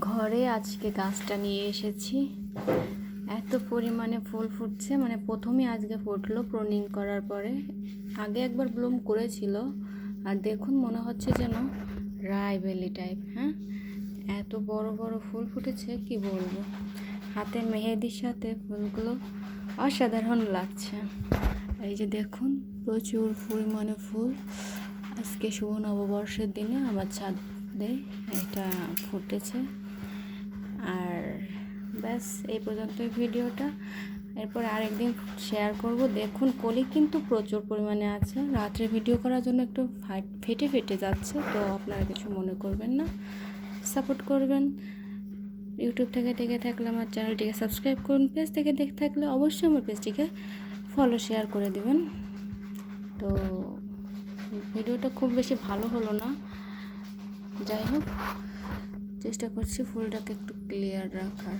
ঘরে আজকে গাছটা নিয়ে এসেছি। এত পরিমাণে ফুল ফুটছে মানে প্রথমে আজকে ফুটলো প্রনিং করার পরে। আগে একবার ব্লুম করেছিল, আর দেখুন মনে হচ্ছে যেন রায়বেলি টাইপ হ্যাঁ? এত বড় বড় ফুল ফুটেছে, কি বলব? হাতে মেহেদির সাথে ফুলগুলো অসাধারণ লাগছে। এই যে দেখুন, প্রচুর পরিমাণে ফুল। আজকে শুভ নববর্ষের দিনে আমার ছাদে এটা ফুটেছে। আর ব্যাস, এই পর্যন্তই ভিডিওটা। এরপর আরেকদিন শেয়ার করব। দেখুন, কলি কিন্তু প্রচুর পরিমাণে আছে। রাত্রে ভিডিও করার জন্য একটু ফাট- ফেটে ফেটে যাচ্ছে, তো আপনারা কিছু মনে করবেন না। সাপোর্ট করবেন। ইউটিউব থেকে দেখে থাকলে আমার চ্যানেলটিকে সাবস্ক্রাইব করুন। পেজ থেকে দেখে থাকলে অবশ্যই আমার পেজটিকে ফলো শেয়ার করে দেবেন। তো ভিডিওটা খুব বেশি ভালো হলো না। যাই হোক চেষ্টা করছি ফুলটাকে একটু ক্লিয়ার রাখার।